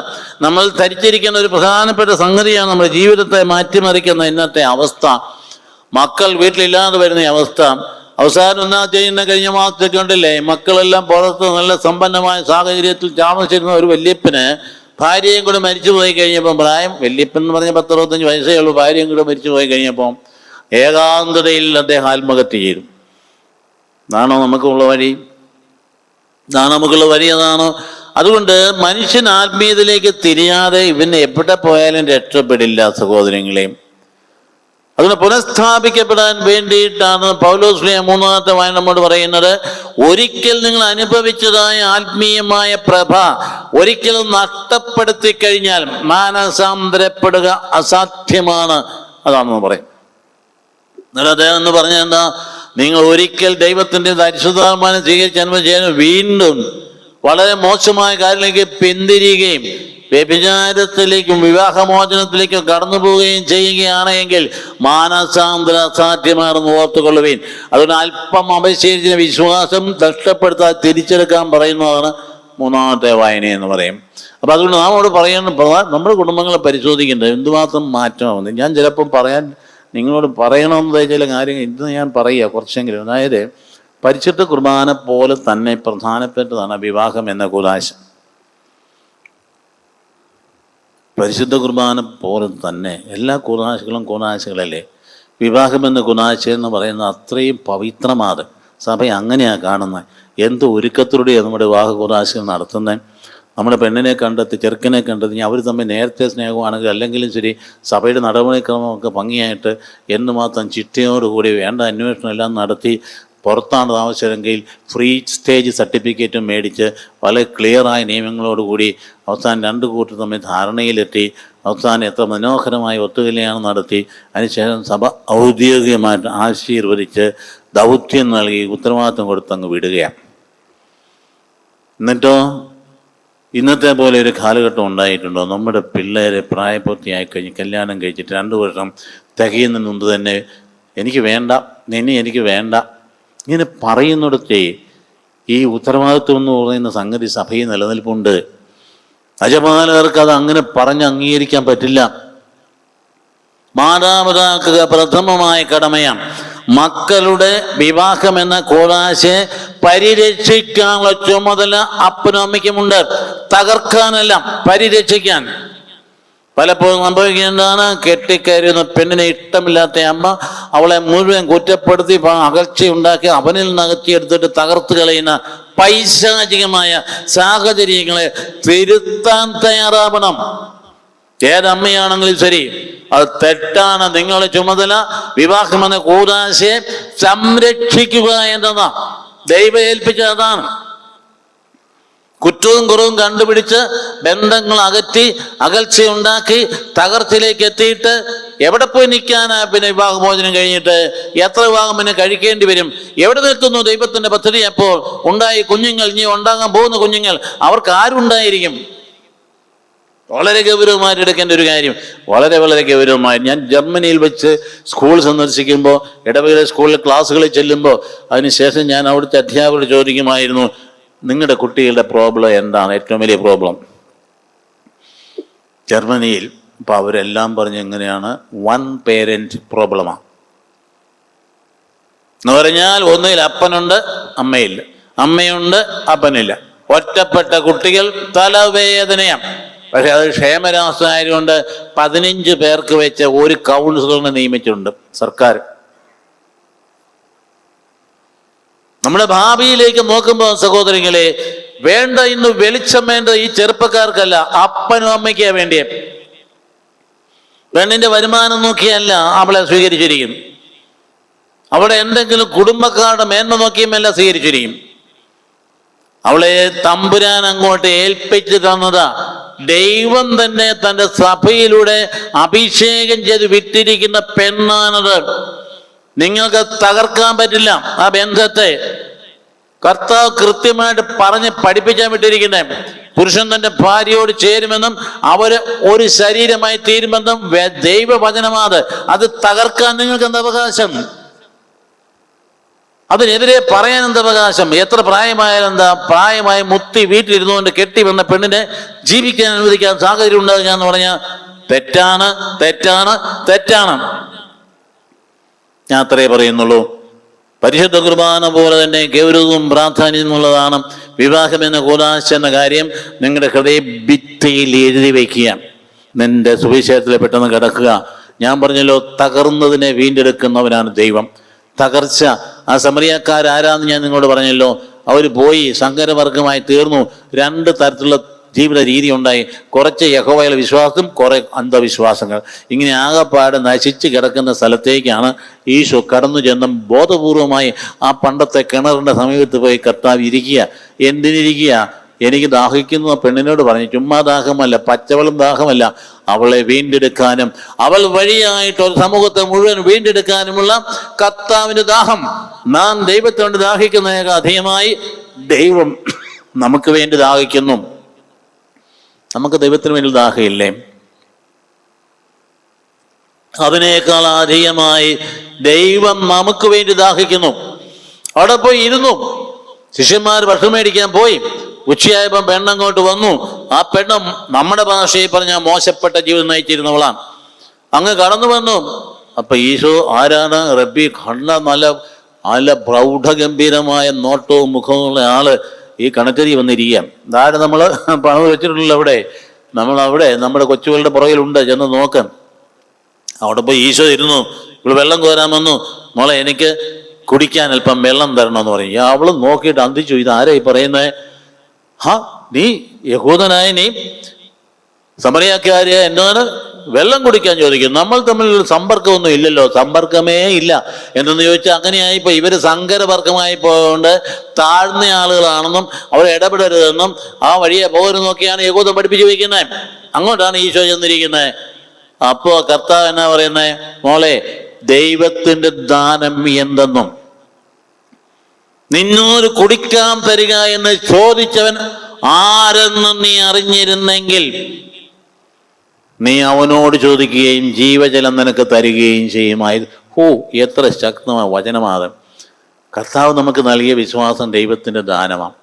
നമ്മൾ ധരിച്ചിരിക്കുന്ന ഒരു പ്രധാനപ്പെട്ട സംഗതിയാണ് നമ്മുടെ ജീവിതത്തെ മാറ്റിമറിക്കുന്ന ഇന്നത്തെ അവസ്ഥ. മക്കൾ വീട്ടിലില്ലാതെ വരുന്ന അവസ്ഥ. അവസാനം എന്നാ ചെയ്യുന്ന കഴിഞ്ഞ മാസത്തേക്ക് ഉണ്ടല്ലേ മക്കളെല്ലാം പുറത്ത് നല്ല സമ്പന്നമായ സാഹചര്യത്തിൽ താമസിച്ചിരുന്ന ഒരു വല്യപ്പന് ഭാര്യയും കൂടെ മരിച്ചു പോയി കഴിഞ്ഞപ്പോൾ പ്രായം വല്യപ്പൻ എന്ന് പറഞ്ഞ പത്തറുപത്തഞ്ച് വയസ്സേ ഉള്ളൂ. ഭാര്യയും കൂടെ മരിച്ചു പോയി കഴിഞ്ഞപ്പോൾ ഏകാന്തതയിൽ അദ്ദേഹം ആത്മഹത്യ ചെയ്തു. ഇതാണോ നമുക്കുള്ള വഴി? ഇതാണ് നമുക്കുള്ള വഴി അതാണ്? അതുകൊണ്ട് മനുഷ്യൻ ആത്മീയതയിലേക്ക് തിരിയാതെ ഇവന് എവിടെ പോയാലും രക്ഷപ്പെടില്ല സഹോദരങ്ങളെയും അതിന് പുനഃസ്ഥാപിക്കപ്പെടാൻ വേണ്ടിയിട്ടാണ് പൗലോസ്ലിയ മൂന്നാമത്തെ വായന നമ്മോട് പറയുന്നത്. ഒരിക്കൽ നിങ്ങൾ അനുഭവിച്ചതായ ആത്മീയമായ പ്രഭ ഒരിക്കലും നഷ്ടപ്പെടുത്തി കഴിഞ്ഞാൽ മാനസാന്തരപ്പെടുക അസാധ്യമാണ് അതാണെന്ന് പറയും എന്നിട്ട് അദ്ദേഹം എന്ന് പറഞ്ഞ എന്താ? നിങ്ങൾ ഒരിക്കൽ ദൈവത്തിന്റെ പരിശുദ്ധാത്മാനം സ്വീകരിച്ച അനുഭവം ചെയ്യാൻ വീണ്ടും വളരെ മോശമായ കാര്യത്തിലേക്ക് പിന്തിരിയുകയും വ്യഭിചാരത്തിലേക്കും വിവാഹമോചനത്തിലേക്കും കടന്നു പോവുകയും ചെയ്യുകയാണെങ്കിൽ മാനസാന്തര അസാധ്യമാണെന്ന് ഓർത്തുകൊള്ളുവീൻ. അതുകൊണ്ട് അല്പം അപശേഷിച്ച വിശ്വാസം നഷ്ടപ്പെടുത്താൻ തിരിച്ചെടുക്കാൻ പറയുന്നതാണ് മൂന്നാമത്തെ വായന എന്ന് പറയും. അപ്പം അതുകൊണ്ട് നാം അവിടെ പറയുന്ന പ്രധാന നമ്മുടെ കുടുംബങ്ങളെ പരിശോധിക്കേണ്ടത് എന്തുമാത്രം മാറ്റമാവുന്നത് ഞാൻ ചിലപ്പം പറയാൻ നിങ്ങളോട് പറയണമെന്ന് ചില കാര്യങ്ങൾ ഇന്ന് ഞാൻ പറയുക കുറച്ചെങ്കിലും. അതായത് പരിശുദ്ധ കുർബാന പോലെ തന്നെ പ്രധാനപ്പെട്ടതാണ് വിവാഹം എന്ന കുലാശ പരിശുദ്ധ കുർബാന പോലെ തന്നെ എല്ലാ കുനാശകളും കുനാശകളല്ലേ വിവാഹമെന്ന കുനാശ എന്ന് പറയുന്നത് അത്രയും പവിത്രമാണ്. സഭ അങ്ങനെയാണ് കാണുന്നത്. എന്ത് ഒരുക്കത്തിലൂടെയാണ് നമ്മുടെ വിവാഹ കുനാശകൾ നടത്തുന്നത്? നമ്മുടെ പെണ്ണിനെ കണ്ടെത്തി ചെറുക്കനെ കണ്ടെത്തി അവർ തമ്മിൽ നേരത്തെ സ്നേഹമാണെങ്കിൽ അല്ലെങ്കിലും ശരി സഭയുടെ നടപടിക്രമമൊക്കെ ഭംഗിയായിട്ട് എന്ന് മാത്രം ചിട്ടയോടുകൂടി വേണ്ട അന്വേഷണം എല്ലാം നടത്തി പുറത്താണ് താമസിച്ചതെങ്കിൽ ഫ്രീ സ്റ്റേജ് സർട്ടിഫിക്കറ്റും മേടിച്ച് വളരെ ക്ലിയറായ നിയമങ്ങളോടുകൂടി അവസാനം രണ്ട് കൂട്ടർ തമ്മിൽ ധാരണയിലെത്തി. അവസാനം എത്ര മനോഹരമായ ഒത്തുകല്യാണം നടത്തി. അതിനുശേഷം സഭ ഔദ്യോഗികമായിട്ട് ആശീർവദിച്ച് ദൗത്യം നൽകി ഉത്തരവാദിത്വം കൊടുത്തങ്ങ് വിടുകയാണ്. എന്നിട്ടോ? ഇന്നത്തെ പോലെ ഒരു കാലഘട്ടം ഉണ്ടായിട്ടുണ്ടോ? നമ്മുടെ പിള്ളേരെ പ്രായപൂർത്തിയായി കഴിഞ്ഞ് കല്യാണം കഴിച്ചിട്ട് രണ്ട് വർഷം തികയുന്നതിന് മുമ്പ് തന്നെ എനിക്ക് വേണ്ട നിന്നെ എനിക്ക് വേണ്ട ഇങ്ങനെ പറയുന്നിടത്തെ ഈ ഉത്തരവാദിത്വം എന്ന് പറയുന്ന സംഗതി സഭയിൽ നിലനിൽപ്പുണ്ട്. അജപാലകർക്ക് അത് അങ്ങനെ പറഞ്ഞ് അംഗീകരിക്കാൻ പറ്റില്ല. മാതാപിതാക്കുക പ്രഥമമായ കടമയാണ്. മക്കളുടെ വിവാഹം എന്ന കോലാശയെ പരിരക്ഷിക്കാനുള്ള ചുമതല അപ്പനും അമ്മയ്ക്കുമുണ്ട്. തകർക്കാനല്ല പരിരക്ഷിക്കാൻ. പലപ്പോഴും സംഭവിക്കുന്നതാണ് കെട്ടിക്കയറുന്ന പെണ്ണിനെ ഇഷ്ടമില്ലാത്ത അമ്മ അവളെ മുഴുവൻ കുറ്റപ്പെടുത്തി അകൽച്ചയുണ്ടാക്കി അവനിൽ നിന്ന് അകറ്റിയെടുത്തിട്ട് തകർത്ത് കളയുന്ന പൈശാചികമായ സാഹചര്യങ്ങളെ തിരുത്താൻ തയ്യാറാവണം. ഏതമ്മയാണെങ്കിലും ശരി. അത് തെറ്റാണ്. നിങ്ങളുടെ ചുമതല വിവാഹമെന്ന കൂതാശയെ സംരക്ഷിക്കുക എന്നതാണ്. ദൈവം ഏൽപ്പിച്ചതാണ് കുറ്റവും കുറവും കണ്ടുപിടിച്ച് ബന്ധങ്ങൾ അകറ്റി അകൽച്ചയുണ്ടാക്കി തകർച്ചയിലേക്ക് എത്തിയിട്ട് എവിടെ പോയി നിൽക്കാനാ പിന്നെ വിവാഹമോചനം കഴിഞ്ഞിട്ട്? എത്ര വിവാഹം പിന്നെ കഴിക്കേണ്ടി വരും? എവിടെ നിൽക്കുന്നു ദൈവത്തിന്റെ പദ്ധതി അപ്പോൾ? ഉണ്ടായി കുഞ്ഞുങ്ങൾ ഇനി ഉണ്ടാകാൻ പോകുന്ന കുഞ്ഞുങ്ങൾ അവർക്ക് ആരുണ്ടായിരിക്കും? വളരെ ഗൗരവമായിട്ട് എടുക്കേണ്ട ഒരു കാര്യം. വളരെ വളരെ ഗൗരവമായി ഞാൻ ജർമ്മനിയിൽ വെച്ച് സ്കൂൾ സന്ദർശിക്കുമ്പോൾ ഇടവകളെ സ്കൂളിലെ ക്ലാസ്സുകളിൽ ചെല്ലുമ്പോൾ അതിനുശേഷം ഞാൻ അവിടുത്തെ അധ്യാപകർ ചോദിക്കുമായിരുന്നു നിങ്ങളുടെ കുട്ടികളുടെ പ്രോബ്ലം എന്താണ്? ഏറ്റവും വലിയ പ്രോബ്ലം ജർമ്മനിയിൽ ഇപ്പം അവരെല്ലാം പറഞ്ഞ് എങ്ങനെയാണ്? വൺ പേരന്റ് പ്രോബ്ലമാണ് എന്ന് പറഞ്ഞാൽ ഒന്നിൽ അപ്പനുണ്ട് അമ്മയില്ല. അമ്മയുണ്ട് അപ്പനില്ല. ഒറ്റപ്പെട്ട കുട്ടികൾ തലവേദനയാണ്. പക്ഷെ അത് ക്ഷേമരാഷ്ട്രമായതുകൊണ്ട് പതിനഞ്ച് പേർക്ക് വെച്ച് ഒരു കൗൺസിലറിനെ നിയമിച്ചിട്ടുണ്ട് സർക്കാർ. നമ്മുടെ ഭാവിയിലേക്ക് നോക്കുമ്പോൾ സഹോദരങ്ങളെ വേണ്ട ഇന്ന് വെളിച്ചം വേണ്ട ഈ ചെറുപ്പക്കാർക്കല്ല അപ്പനും അമ്മയ്ക്കാ വേണ്ടിയേ. പെണ്ണിന്റെ വരുമാനം നോക്കിയല്ല അവളെ സ്വീകരിച്ചിരിക്കും. അവളെ എന്തെങ്കിലും കുടുംബക്കാരുടെ മേന്മ നോക്കിയുമല്ല സ്വീകരിച്ചിരിക്കും. അവളെ തമ്പുരാൻ അങ്ങോട്ട് ഏൽപ്പിച്ചു തന്നതാ. ദൈവം തന്നെ തന്റെ സഭയിലൂടെ അഭിഷേകം ചെയ്ത് വിട്ടിരിക്കുന്ന പെണ്ണാണത്. നിങ്ങൾക്ക് തകർക്കാൻ പറ്റില്ല ആ ബന്ധത്തെ. കർത്താവ് കൃത്യമായിട്ട് പറഞ്ഞ് പഠിപ്പിക്കാൻ വിട്ടിരിക്കുന്നത് പുരുഷൻ തന്റെ ഭാര്യയോട് ചേരുമെന്നും അവർ ഒരു ശരീരമായി തീരുമെന്നും ദൈവവചനമാത്. അത് തകർക്കാൻ നിങ്ങൾക്ക് എന്ത് അവകാശം? അതിനെതിരെ പറയാൻ എന്ത് അവകാശം? എത്ര പ്രായമായാലും എന്താ പ്രായമായി മുത്തി വീട്ടിലിരുന്നുകൊണ്ട് കെട്ടി വന്ന പെണ്ണിനെ ജീവിക്കാൻ അനുവദിക്കാൻ സാഹചര്യം ഉണ്ടാകുക എന്ന് പറഞ്ഞാൽ തെറ്റാണ് തെറ്റാണ് തെറ്റാണ്. ഞാൻ അത്രേ പറയുന്നുള്ളൂ. പരിശുദ്ധ കുർബാന പോലെ തന്നെ ഗൗരവവും പ്രാധാന്യമുള്ളതാണ് വിവാഹം എന്ന കൂലാശ എന്ന കാര്യം നിങ്ങളുടെ ഹൃദയ ഭിത്തിയിൽ എഴുതി വയ്ക്കുക. നിന്റെ സുവിശേഷത്തിൽ പെട്ടെന്ന് കിടക്കുക. ഞാൻ പറഞ്ഞല്ലോ തകർന്നതിനെ വീണ്ടെടുക്കുന്നവനാണ് ദൈവം. തകർച്ച. ആ സമറിയക്കാരാരാന്ന് ഞാൻ നിങ്ങളോട് പറഞ്ഞല്ലോ. അവർ പോയി സങ്കരവർഗമായി തീർന്നു. രണ്ട് തരത്തിലുള്ള ജീവിത രീതി ഉണ്ടായി. കുറച്ച് യഹോവയിലെ വിശ്വാസം കുറെ അന്ധവിശ്വാസങ്ങൾ. ഇങ്ങനെ ആകപ്പാട് നശിച്ച് കിടക്കുന്ന സ്ഥലത്തേക്കാണ് ഈശോ കടന്നു ചെന്ന് ബോധപൂർവമായി ആ പണ്ടത്തെ കിണറിന്റെ സമീപത്ത് പോയി കർത്താവ് ഇരിക്കുക. എന്തിനിരിക്കുക? എനിക്ക് ദാഹിക്കുന്ന പെണ്ണിനോട് പറഞ്ഞു. ചുമ്മാ ദാഹമല്ല പച്ചവളും ദാഹമല്ല. അവളെ വീണ്ടെടുക്കാനും അവൾ വഴിയായിട്ട് ഒരു സമൂഹത്തെ മുഴുവൻ വീണ്ടെടുക്കാനുമുള്ള കർത്താവിന്റെ ദാഹം. നാം ദൈവത്തോട് ദാഹിക്കുന്നതിനേക്കാൾ അധികമായി ദൈവം നമുക്ക് വേണ്ടി ദാഹിക്കുന്നു. നമുക്ക് ദൈവത്തിന് വേണ്ടി ദാഹയില്ലേ? അതിനേക്കാൾ അധികമായി ദൈവം നമുക്ക് വേണ്ടി ദാഹിക്കുന്നു. അവിടെ പോയി ഇരുന്നു. ശിഷ്യന്മാർ ഭക്ഷണം മേടിക്കാൻ പോയി. ഉച്ചയായപ്പം പെണ്ണങ്ങോട്ട് വന്നു. ആ പെണ്ണ് നമ്മുടെ ഭാഷയിൽ പറഞ്ഞ മോശപ്പെട്ട ജീവിതം നയിച്ചിരുന്നവളാണ്. അങ്ങ് കടന്നു വന്നു. അപ്പൊ ഈശോ ആരാണ്? റബ്ബി കണ്ണ നല്ല നല്ല പ്രൗഢഗംഭീരമായ നോട്ടവും മുഖവും ഉള്ള ആൾ. ഈ കണക്കരി വന്നിരിക്കാം ഇതാരെ നമ്മൾ പണം വെച്ചിട്ടുള്ള അവിടെ. നമ്മൾ അവിടെ നമ്മുടെ കൊച്ചുകളുടെ പുറകിലുണ്ട്. ചെന്ന് നോക്കാം. അവിടെ പോയി ഈശോ ഇരുന്നു. ഇവിടെ വെള്ളം കോരാൻ വന്നു. മോളെ എനിക്ക് കുടിക്കാൻ അല്പം വെള്ളം തരണമെന്ന് പറയും അവൾ നോക്കിയിട്ട് അന്തിച്ചു. ഇത് ആരായി പറയുന്നത് ഹാ നീ യഹൂദനായ നീ സമറിയാക്കാരിയ എന്നോട് വെള്ളം കുടിക്കാൻ ചോദിക്കും. നമ്മൾ തമ്മിൽ സമ്പർക്കമൊന്നും ഇല്ലല്ലോ. സമ്പർക്കമേ ഇല്ല. എന്തെന്ന് ചോദിച്ചാൽ അങ്ങനെയായിപ്പോ ഇവർ സങ്കരവർഗമായി പോയതുകൊണ്ട് താഴ്ന്ന ആളുകളാണെന്നും അവർ ഇടപെടരുതെന്നും ആ വഴിയെ നോക്കിയാണ് യഹൂദം പഠിപ്പിച്ചു വയ്ക്കുന്നത് അങ്ങോട്ടാണ് ഈശോ ചെന്നിരിക്കുന്നത് അപ്പോ കർത്താവ് എന്നാ പറയുന്നത് മോളെ ദൈവത്തിന്റെ ദാനം എന്തെന്നും? നിന്നോട് കുടിക്കാൻ തരിക എന്ന് ചോദിച്ചവൻ ആരെന്ന് നീ അറിഞ്ഞിരുന്നെങ്കിൽ നീ അവനോട് ചോദിക്കുകയും ജീവജലം നിനക്ക് തരികയും ചെയ്യുമായിരുന്നു ഹോ എത്ര ശക്തമായ വചനമാതം. കർത്താവ് നമുക്ക് നൽകിയ വിശ്വാസം ദൈവത്തിന്റെ ദാനമാണ്.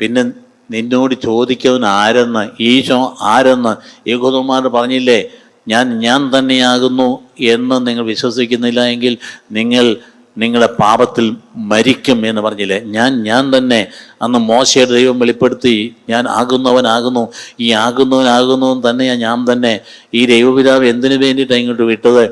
പിന്നെ നിന്നോട് ചോദിക്കവൻ ആരെന്ന് ഈശോ ആരെന്ന് യഹൂദന്മാർ പറഞ്ഞില്ലേ? ഞാൻ ഞാൻ തന്നെയാകുന്നു എന്ന് നിങ്ങൾ വിശ്വസിക്കുന്നില്ല എങ്കിൽ നിങ്ങൾ നിങ്ങളുടെ പാപത്തിൽ മരിക്കും എന്ന് പറഞ്ഞില്ലേ? ഞാൻ ഞാൻ തന്നെ അന്ന് മോശയുടെ ദൈവം വെളിപ്പെടുത്തി ഞാൻ ആകുന്നവനാകുന്നു ഈ ആകുന്നവനാകുന്നു തന്നെ ഞാൻ തന്നെ ഈ ദൈവപിതാവ് എന്തിനു വേണ്ടിയിട്ടാണ് ഇങ്ങോട്ട് വിട്ടത്?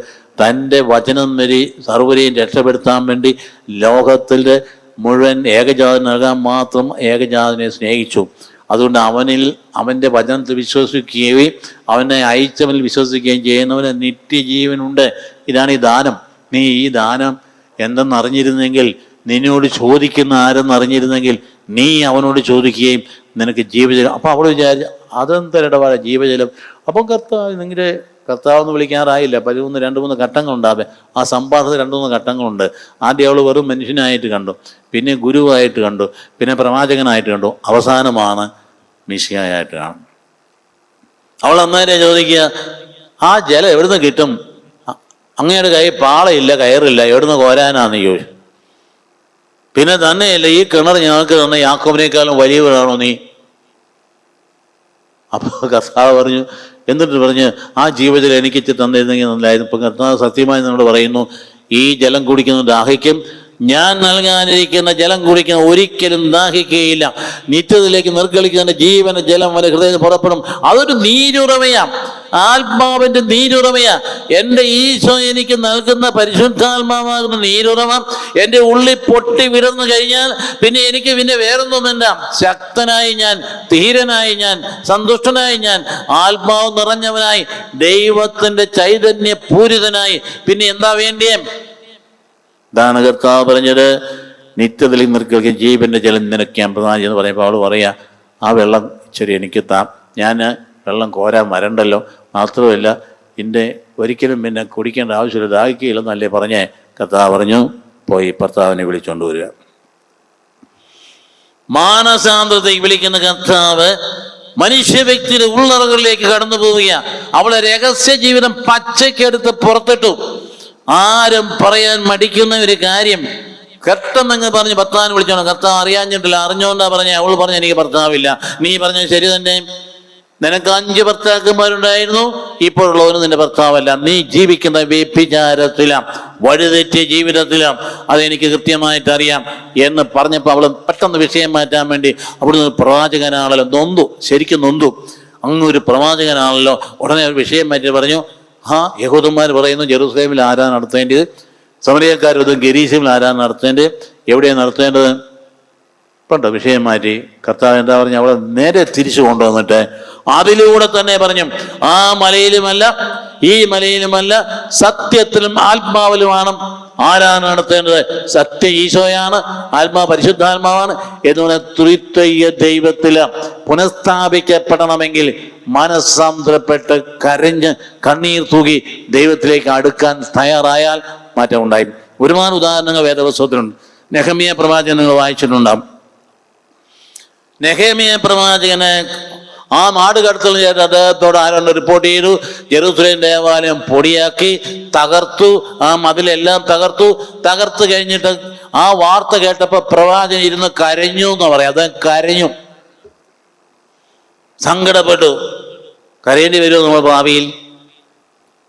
തന്റെ വചനം വരി സർവരെയും രക്ഷപ്പെടുത്താൻ വേണ്ടി ലോകത്തിന്റെ മുഴുവൻ ഏകജാതി നൽകാൻ മാത്രം ഏകജാതനെ സ്നേഹിച്ചു. അതുകൊണ്ട് അവനിൽ അവന്റെ വചനത്തിൽ വിശ്വസിക്കുകയും അവനെ അയച്ചവനിൽ വിശ്വസിക്കുകയും ചെയ്യുന്നവന് നിത്യജീവനുണ്ട്. ഇതാണ് ഈ ദാനം. നീ ഈ ദാനം എന്തെന്ന് അറിഞ്ഞിരുന്നെങ്കിൽ നിന്നോട് ചോദിക്കുന്ന ആരെന്നറിഞ്ഞിരുന്നെങ്കിൽ നീ അവനോട് ചോദിക്കുകയും നിനക്ക് ജീവജലം അപ്പം അവൾ വിചാരിച്ചു അതെന്തരടപാട് ജീവജലം. അപ്പം കർത്താവ് നിങ്ങളുടെ കർത്താവ് എന്ന് വിളിക്കാറായില്ല. പതിമൂന്ന് രണ്ട് മൂന്ന് ഘട്ടങ്ങളുണ്ടാവേ ആ സംഭാഷണത്തിൽ രണ്ട് മൂന്ന് ഘട്ടങ്ങളുണ്ട്. ആദ്യം അവൾ വെറും മനുഷ്യനായിട്ട് കണ്ടു. പിന്നെ ഗുരുവായിട്ട് കണ്ടു. പിന്നെ പ്രവാചകനായിട്ട് കണ്ടു. അവസാനമാണ് മിഷിയായിട്ട് കാണും അവൾ അന്നേരം ചോദിക്കുക ആ ജലം എവിടുന്ന് കിട്ടും? അങ്ങയുടെ കൈ പാളയില്ല കയറില്ല എവിടുന്ന് കോരാനാന്ന് ചോദിച്ചു. പിന്നെ തന്നെയല്ല ഈ കിണർ ഞങ്ങൾക്ക് തന്നെ യാക്കോബിനേക്കാളും വലിയവരാണോ നീ? അപ്പോൾ കർത്താവ് പറഞ്ഞു എന്നിട്ട് പറഞ്ഞ് ആ ജീവിതത്തിൽ എനിക്ക് തന്നിരുന്നെങ്കിൽ നല്ലായിരുന്നു ഇപ്പം കർത്താവ് സത്യമായി എന്നോട് പറയുന്നു ഈ ജലം കുടിക്കുന്ന ദാഹിക്കും. ഞാൻ നൽകാനിരിക്കുന്ന ജലം കുടിക്കുന്ന ഒരിക്കലും ദാഹിക്കുകയില്ല. നിത്യത്തിലേക്ക് നിർഗളിക്കുന്ന ജീവന ജലം വരെ ഹൃദയത്തിൽ പുറപ്പെടും. അതൊരു നീരുറവയാ. ആത്മാവിന്റെ നീരുറവയാ. എന്റെ ഈശോ എനിക്ക് നൽകുന്ന പരിശുദ്ധാത്മാവാകുന്ന നീരുറവ എന്റെ ഉള്ളിൽ പൊട്ടി വിടർന്നു കഴിഞ്ഞാൽ പിന്നെ എനിക്ക് പിന്നെ വേറൊന്നുമില്ല. ശക്തനായി ഞാൻ ധീരനായി ഞാൻ സന്തുഷ്ടനായി ഞാൻ ആത്മാവ് നിറഞ്ഞവനായി ദൈവത്തിന്റെ ചൈതന്യ പൂരിതനായി പിന്നെ എന്താ വേണ്ടിയേ? ദാനകർത്താവ് കർത്താവ് പറഞ്ഞത് നിത്യത്തിൽ നിർക്കൽക്ക് ജീവന്റെ ജലം നിനക്കാൻ പ്രധാനം എന്ന് പറയുമ്പോൾ അവൾ പറയാ ആ വെള്ളം ചെറിയ എനിക്ക് താ. ഞാൻ വെള്ളം കോരാൻ വരണ്ടല്ലോ. മാത്രമല്ല എന്റെ ഒരിക്കലും പിന്നെ കുടിക്കേണ്ട ആവശ്യമില്ല. ദാഹിക്കുകയില്ലെന്നല്ലേ പറഞ്ഞേ. കർത്താവ് പറഞ്ഞു പോയി ഭർത്താവിനെ വിളിച്ചുകൊണ്ട് വരിക. മാനസാന്തതയ്ക്ക് വിളിക്കുന്ന കർത്താവ് മനുഷ്യ വ്യക്തിയുടെ ഉള്ളറകളിലേക്ക് കടന്നു പോവുക അവളെ രഹസ്യ ജീവിതം പച്ചയ്ക്കെടുത്ത് പുറത്തിട്ടു. ആരും പറയാൻ മടിക്കുന്ന ഒരു കാര്യം. കെട്ടെന്നങ്ങ് പറഞ്ഞ് ഭർത്താവിനെ വിളിച്ചോണം കർത്താവ് അറിയാഞ്ഞിട്ടില്ല അറിഞ്ഞോണ്ടാ പറഞ്ഞ. അവൾ പറഞ്ഞ എനിക്ക് ഭർത്താവില്ല. നീ പറഞ്ഞ ശരി തന്നെ നിനക്ക് അഞ്ച് ഭർത്താക്കന്മാരുണ്ടായിരുന്നു. ഇപ്പോഴുള്ളവന് നിന്റെ ഭർത്താവല്ല. നീ ജീവിക്കുന്ന വ്യഭിചാരത്തിലാം വഴിതെറ്റിയ ജീവിതത്തിലാം. അതെനിക്ക് കൃത്യമായിട്ട് അറിയാം എന്ന് പറഞ്ഞപ്പോൾ അവൾ പെട്ടെന്ന് വിഷയം മാറ്റാൻ വേണ്ടി അവിടുന്ന് പ്രവാചകനാണല്ലോ നൊന്തു ശരിക്കും നൊന്തു. അങ്ങ് ഒരു പ്രവാചകനാണല്ലോ. ഉടനെ ഒരു വിഷയം മാറ്റി പറഞ്ഞു ആ യഹൂദന്മാർ പറയുന്നു ജെറൂസലേമിൽ ആരാ നടത്തേണ്ടത്? സമരിയക്കാരതും ഗരീശിൽ ആരാ നടത്തേണ്ടത്? എവിടെയാണ് നടത്തേണ്ടത്? പണ്ടോ വിഷയം മാറ്റി കർത്താവ് എന്താ പറഞ്ഞു അവളെ നേരെ തിരിച്ചു കൊണ്ടുവന്നിട്ട് അതിലൂടെ തന്നെ പറഞ്ഞു ആ മലയിലുമല്ല ഈ മലയിലുമല്ല സത്യത്തിലും ആത്മാവിലുമാണ് ആരാണ് നടത്തേണ്ടത്. സത്യ ഈശോയാണ് ആത്മാ പരിശുദ്ധാത്മാവാണ് എന്ന് ത്രിത്വയ്യ ദൈവത്തിൽ പുനഃസ്ഥാപിക്കപ്പെടണമെങ്കിൽ മനസ്സാന്തരപ്പെട്ട് കരഞ്ഞ് കണ്ണീർ തൂകി ദൈവത്തിലേക്ക് അടുക്കാൻ തയ്യാറായാൽ മാറ്റമുണ്ടായി. ഒരുപാട് ഉദാഹരണങ്ങൾ വേദവസ്വത്തിലുണ്ട് നെഹമിയ പ്രവാചകൻ വായിച്ചിട്ടുണ്ടാകും നെഹേമിയ പ്രവാചകനെ ആ നാട് കടത്തൽ ചെയ്ത് അദ്ദേഹത്തോട് ആരാണ്ട് റിപ്പോർട്ട് ചെയ്തു. ജെറുസലേം ദേവാലയം പൊടിയാക്കി തകർത്തു ആ മതിലെല്ലാം തകർത്തു. തകർത്ത് കഴിഞ്ഞിട്ട് ആ വാർത്ത കേട്ടപ്പോൾ പ്രവാചകൻ ഇരുന്ന് കരഞ്ഞു എന്ന് പറയാം. അദ്ദേഹം കരഞ്ഞു. സങ്കടപ്പെട്ടു. കരയേണ്ടി വരുമോ നമ്മൾ ഭാവിയിൽ?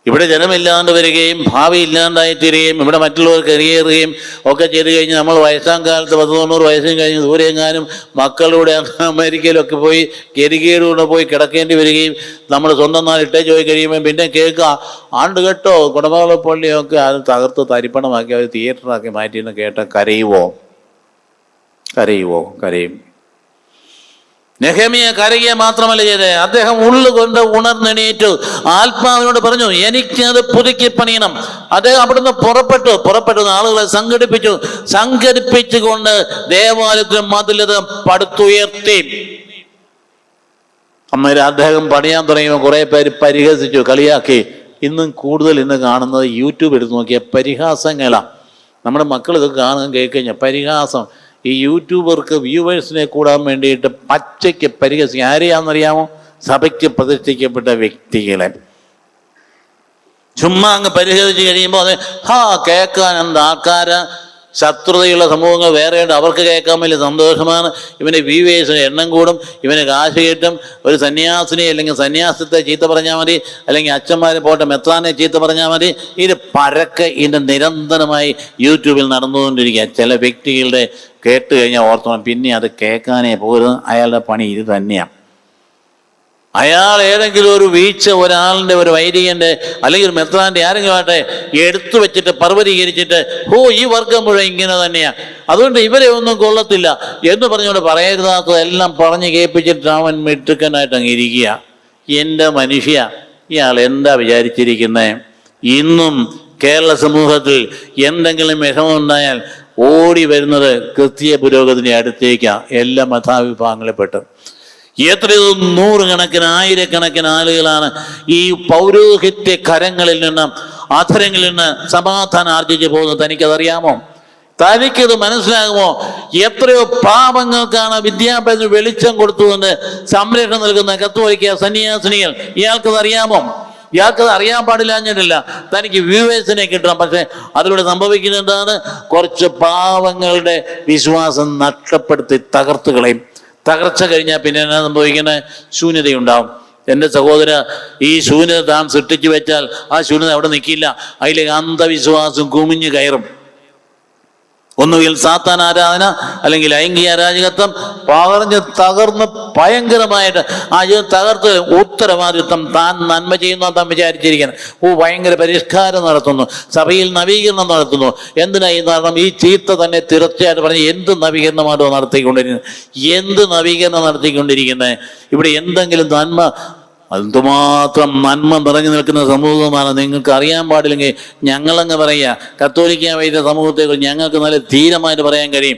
ഇവിടെ ജനമില്ലാണ്ട് വരികയും ഭാവി ഇല്ലാണ്ടായി തീരുകയും ഇവിടെ മറ്റുള്ളവർ കയറിയേറുകയും ഒക്കെ ചെയ്ത് കഴിഞ്ഞ് നമ്മൾ വയസ്സാം കാലത്ത് പത്ത് തൊണ്ണൂറ് വയസ്സും കഴിഞ്ഞ് ദൂരെയെങ്ങാനും മക്കളുടെ അമേരിക്കയിലൊക്കെ പോയി ഗരികേടുകൂടെ പോയി കിടക്കേണ്ടി വരികയും നമ്മൾ സ്വന്തം നാൾ ഇട്ടേ പോയി കഴിയുമ്പോൾ പിന്നെ കേൾക്കുക ആണ്ട് കേട്ടോ കുടമാള പള്ളിയൊക്കെ അത് തകർത്ത് തരിപ്പണമാക്കി അവർ തിയേറ്ററാക്കി മാറ്റിയെന്ന് കേട്ട കരയുവോ? കരയുവോ? കരയും. നെഹമിയ കരകിയ മാത്രമല്ല ചെയ്തത് അദ്ദേഹം ഉള്ളുകൊണ്ട് ഉണർന്നെണീറ്റു. ആത്മാവിനോട് പറഞ്ഞു എനിക്കത് പുതുക്കി പണിയണം. അദ്ദേഹം അവിടുന്ന് പുറപ്പെട്ടു. പുറപ്പെട്ടു ആളുകളെ സംഘടിപ്പിച്ചു. സംഘടിപ്പിച്ചുകൊണ്ട് ദേവാലയത്തിന് മതിലത് പടുത്തുയർത്തി. അന്നേരം അദ്ദേഹം പണിയാൻ തുടങ്ങിയപ്പോൾ കുറെ പേര് പരിഹസിച്ചു കളിയാക്കി. ഇന്നും കൂടുതൽ ഇന്ന് കാണുന്നത് യൂട്യൂബ് എടുത്ത് നോക്കിയ പരിഹാസങ്ങളാണ് നമ്മുടെ മക്കൾ ഇത് കാണുകയും കേൾക്കഴിഞ്ഞാൽ പരിഹാസം. ഈ യൂട്യൂബർക്ക് വ്യൂവേഴ്സിനെ കൂടാൻ വേണ്ടിയിട്ട് പച്ചയ്ക്ക് പരിഹസിക്കുക ആരെയാണെന്നറിയാമോ? സഭയ്ക്ക് പ്രതിഷ്ഠിക്കപ്പെട്ട വ്യക്തികളെ. ചുമ്മാ അങ്ങ് പരിഹസിച്ച് കഴിയുമ്പോൾ അത് ഹാ കേൾക്കാൻ എന്താ? ആൾക്കാര് ശത്രുതയുള്ള സമൂഹങ്ങൾ വേറെയുണ്ട്. അവർക്ക് കേൾക്കാൻ വലിയ സന്തോഷമാണ്. ഇവന് വ്യൂവേഴ്സിന് എണ്ണം കൂടും. ഇവന് കാശ് കിട്ടും. ഒരു സന്യാസിനെ അല്ലെങ്കിൽ സന്യാസത്തെ ചീത്ത പറഞ്ഞാൽ മതി. അല്ലെങ്കിൽ അച്ഛന്മാരെ പോട്ടെ മെത്രാനെ ചീത്ത പറഞ്ഞാൽ മതി. ഇത് പരക്കെ ഇതിന്റെ നിരന്തരമായി യൂട്യൂബിൽ നടന്നുകൊണ്ടിരിക്കുക. ചില വ്യക്തികളുടെ കേട്ട് കഴിഞ്ഞാൽ ഓർത്തോണം പിന്നെ അത് കേൾക്കാനേ പോലും അയാളുടെ പണി ഇത് തന്നെയാണ് അയാൾ ഏതെങ്കിലും ഒരു വീഴ്ച ഒരാളിന്റെ ഒരു വൈദികന്റെ അല്ലെങ്കിൽ ഒരു മെത്രാന്റെ ആരെങ്കിലും ആട്ടെ എടുത്തു വെച്ചിട്ട് പർവതീകരിച്ചിട്ട് ഓ ഈ വർഗം മുഴുവൻ ഇങ്ങനെ തന്നെയാണ് അതുകൊണ്ട് ഇവരെ ഒന്നും കൊള്ളത്തില്ല എന്ന് പറഞ്ഞുകൊണ്ട് പറയരുതാത്തതെല്ലാം പറഞ്ഞ് കേൾപ്പിച്ചിട്ട് അവൻ മിട്ടുക്കനായിട്ട് അങ്ങ് ഇരിക്കുക. എന്റെ മനുഷ്യ ഇയാൾ എന്താ വിചാരിച്ചിരിക്കുന്നത് ഇന്നും കേരള സമൂഹത്തിൽ എന്തെങ്കിലും വിഷമമുണ്ടായാൽ ഓടി വരുന്നത് ക്രിസ്തീയ പുരോഗതിന്റെ അടുത്തേക്കാണ് എല്ലാ മതാവിഭാഗങ്ങളിൽപ്പെട്ട് എത്രയോ നൂറുകണക്കിന് ആയിരക്കണക്കിന് ആളുകളാണ് ഈ പൗരോഹിത്യ കരങ്ങളിൽ നിന്ന് അധരങ്ങളിൽ നിന്ന് സമാധാനം ആർജിച്ചു പോകുന്നത് തനിക്കതറിയാമോ? തനിക്കത് മനസ്സിലാകുമോ? എത്രയോ പാപങ്ങൾക്കാണ് വിദ്യാഭ്യാസം വെളിച്ചം കൊടുത്തുകൊണ്ട് സംരക്ഷണം നൽകുന്ന കത്തോലിക്ക സന്യാസിനികൾ ഇയാൾക്കത് അറിയാമോ ഇയാൾക്കത് അറിയാൻ പാടില്ലാഞ്ഞിട്ടില്ല തനിക്ക് വ്യൂവേഴ്സിനെ കിട്ടണം. പക്ഷെ അതിലൂടെ സംഭവിക്കുന്നത് എന്താണ്? കുറച്ച് പാവങ്ങളുടെ വിശ്വാസം നഷ്ടപ്പെടുത്തി തകർത്ത് കളയും. തകർച്ച കഴിഞ്ഞാൽ പിന്നെ എന്നാ സംഭവിക്കുന്നത്? ശൂന്യതയുണ്ടാവും. എന്റെ സഹോദര ഈ ശൂന്യത താൻ സൃഷ്ടിച്ചു വെച്ചാൽ ആ ശൂന്യത അവിടെ നിൽക്കില്ല. അതിലേക്ക് അന്ധവിശ്വാസം കുമിഞ്ഞു കയറും. ഒന്നുകിൽ സാത്താൻ ആരാധന അല്ലെങ്കിൽ ലൈംഗിക അരാജകത്വം പറഞ്ഞ് തകർന്ന് ഭയങ്കരമായിട്ട് ആ ജീവിതം തകർത്ത് ഉത്തരവാദിത്വം താൻ നന്മ ചെയ്യുന്നു താൻ വിചാരിച്ചിരിക്കുന്നത് ഓ ഭയങ്കര പരിഷ്കാരം നടത്തുന്നു സഭയിൽ നവീകരണം നടത്തുന്നു. എന്തിനാ ഈ നടണം ഈ ചീത്ത തന്നെ തീർച്ചയായിട്ടും പറഞ്ഞ് എന്ത് നവീകരണമാണോ നടത്തിക്കൊണ്ടിരിക്കുന്നത്? എന്ത് നവീകരണം നടത്തിക്കൊണ്ടിരിക്കുന്നത്? ഇവിടെ എന്തെങ്കിലും നന്മ എന്തുമാത്രം നന്മ നിറഞ്ഞു നിൽക്കുന്ന സമൂഹമാണ് നിങ്ങൾക്ക് അറിയാൻ പാടില്ലെങ്കിൽ ഞങ്ങളങ്ങ് പറയുക. കത്തോലിക്ക വൈദ്യ സമൂഹത്തെക്കുറിച്ച് ഞങ്ങൾക്ക് നല്ല ധീരമായിട്ട് പറയാൻ കഴിയും.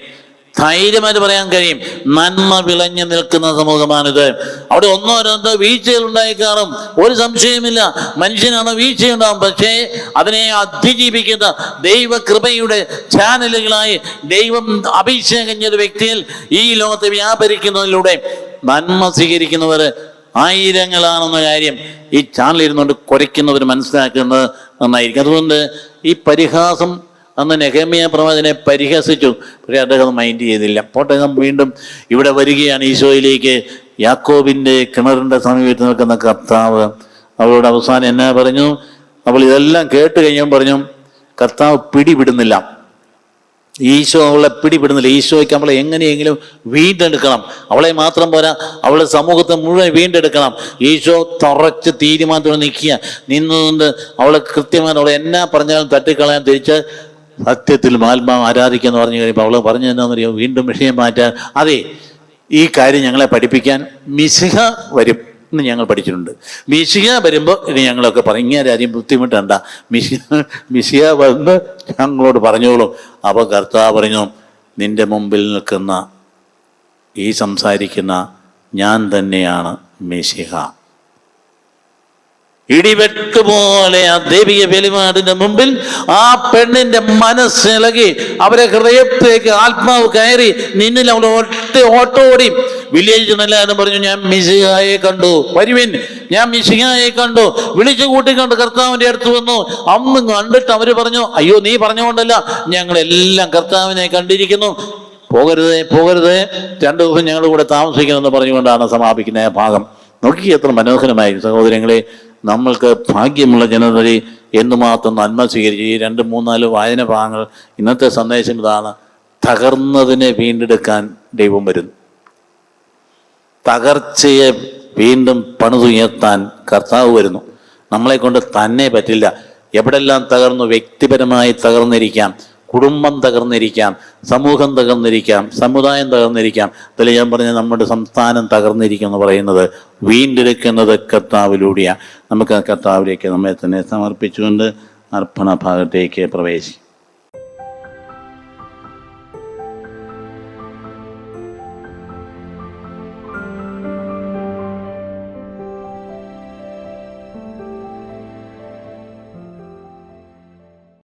ധൈര്യമായിട്ട് പറയാൻ കഴിയും. നന്മ വിളഞ്ഞു നിൽക്കുന്ന സമൂഹമാണിത്. അവിടെ ഒന്നോ രണ്ടോ വീഴ്ചകൾ ഉണ്ടായിക്കാറും. ഒരു സംശയമില്ല മനുഷ്യനാണ് വീഴ്ചയുണ്ടാവും. പക്ഷേ അതിനെ അതിജീവിക്കുന്ന ദൈവകൃപയുടെ ചാനലുകളായി ദൈവം അഭിഷേകം ചെയ്ത വ്യക്തിയിൽ ഈ ലോകത്തെ വ്യാപരിക്കുന്നതിലൂടെ നന്മ സ്വീകരിക്കുന്നവർ ആയിരങ്ങളാണെന്ന കാര്യം ഈ ചാനൽ ഇരുന്നുകൊണ്ട് കുരയ്ക്കുന്നവർ മനസ്സിലാക്കുന്നത് നന്നായിരിക്കും. അതുകൊണ്ട് ഈ പരിഹാസം അന്ന് നെഹമിയ പ്രവാചനെ പരിഹസിച്ചു. പക്ഷേ അദ്ദേഹം മൈൻഡ് ചെയ്തില്ല. നാം വീണ്ടും ഇവിടെ വരികയാണ് ഈശോയിലേക്ക്. യാക്കോബിന്റെ കിണറിന്റെ സമീപത്ത് നിൽക്കുന്ന കർത്താവ് അവളോട് അവസാനം എന്നാ പറഞ്ഞു? അവൾ ഇതെല്ലാം കേട്ട് കഴിഞ്ഞപ്പോൾ പറഞ്ഞു കർത്താവ് പിടിവിടുന്നില്ല. ഈശോ അവളെ പിടിപെടുന്നില്ല. ഈശോയ്ക്ക് അവളെ എങ്ങനെയെങ്കിലും വീണ്ടെടുക്കണം. അവളെ മാത്രം പോരാ. അവളെ സമൂഹത്തെ മുഴുവൻ വീണ്ടെടുക്കണം. ഈശോ തുറച്ച് തീരുമാനത്തോടെ നിൽക്കുക. നിന്നുകൊണ്ട് അവളെ കൃത്യമായി അവളെ എന്നാ പറഞ്ഞാലും തട്ടിക്കളയാൻ തിരിച്ച് സത്യത്തിൽ ആത്മാവ് ആരാധിക്കുക എന്ന് പറഞ്ഞു കഴിയുമ്പോൾ അവൾ പറഞ്ഞു എന്നാന്നറിയോ വീണ്ടും വിഷയം മാറ്റാൻ. അതെ ഈ കാര്യം ഞങ്ങളെ പഠിപ്പിക്കാൻ മിശിഹ വരും. എന്ന് ഞങ്ങൾ പഠിച്ചിട്ടുണ്ട്. മിശിക വരുമ്പോൾ ഞങ്ങളൊക്കെ പറയും ഇങ്ങനെ ആരെയും ബുദ്ധിമുട്ടണ്ട. മിശി മിശിക വന്ന് ഞങ്ങളോട് പറഞ്ഞോളൂ. അപ്പോൾ കർത്താവ് പറഞ്ഞു നിന്റെ മുമ്പിൽ നിൽക്കുന്ന ഈ സംസാരിക്കുന്ന ഞാൻ തന്നെയാണ് മിശിഹ. ഇടിവെട്ട് പോലെ ആ ദൈവിക വെളിപാടിന്റെ മുമ്പിൽ ആ പെണ്ണിന്റെ മനസ്സിളകി അവരെ ഹൃദയത്തേക്ക് ആത്മാവ് കയറി നിന്നിൽ അവൾ ഒറ്റ ഓട്ടോടി വില്ലേജ് എന്ന് പറഞ്ഞു ഞാൻ മിസിഹായെ കണ്ടു. വരുവിൻ ഞാൻ മിസിഹായെ കണ്ടു. വിളിച്ചു കൂട്ടിക്കൊണ്ട് കർത്താവിന്റെ അടുത്ത് വന്നു. അന്ന് കണ്ടിട്ട് അവർ പറഞ്ഞു അയ്യോ നീ പറഞ്ഞുകൊണ്ടല്ല ഞങ്ങളെല്ലാം കർത്താവിനെ കണ്ടിരിക്കുന്നു. പോകരുത് പോകരുത്. രണ്ടു ദിവസം ഞങ്ങൾ കൂടെ താമസിക്കണമെന്ന് പറഞ്ഞുകൊണ്ടാണ് സമാപിക്കുന്ന ഭാഗം. നോക്കി എത്ര മനോഹരമായി. സഹോദരങ്ങളെ നമ്മൾക്ക് ഭാഗ്യമുള്ള ജനതയെ എന്തുമാത്രം നന്മ സ്വീകരിച്ച്. ഈ രണ്ട് മൂന്നാൽ വായന ഭാഗങ്ങൾ ഇന്നത്തെ സന്ദേശം ഇതാണ്. തകർന്നതിനെ വീണ്ടെടുക്കാൻ ദൈവം വരുന്നു. തകർച്ചയെ വീണ്ടും പണിതുയർത്താൻ കർത്താവ് വരുന്നു. നമ്മളെ കൊണ്ട് തന്നെ പറ്റില്ല. എവിടെല്ലാം തകർന്നു വ്യക്തിപരമായി തകർന്നിരിക്കാം കുടുംബം തകർന്നിരിക്കാം സമൂഹം തകർന്നിരിക്കാം സമുദായം തകർന്നിരിക്കാം അതിൽ ഞാൻ പറഞ്ഞ നമ്മുടെ സംസ്ഥാനം തകർന്നിരിക്കും എന്ന് പറയുന്നത് വീണ്ടെടുക്കുന്നത് കർത്താവിലൂടെയാണ്. നമുക്ക് ആ കർത്താവിലേക്ക് നമ്മെ തന്നെ സമർപ്പിച്ചുകൊണ്ട് അർപ്പണ ഭാഗത്തേക്ക് പ്രവേശിക്കും.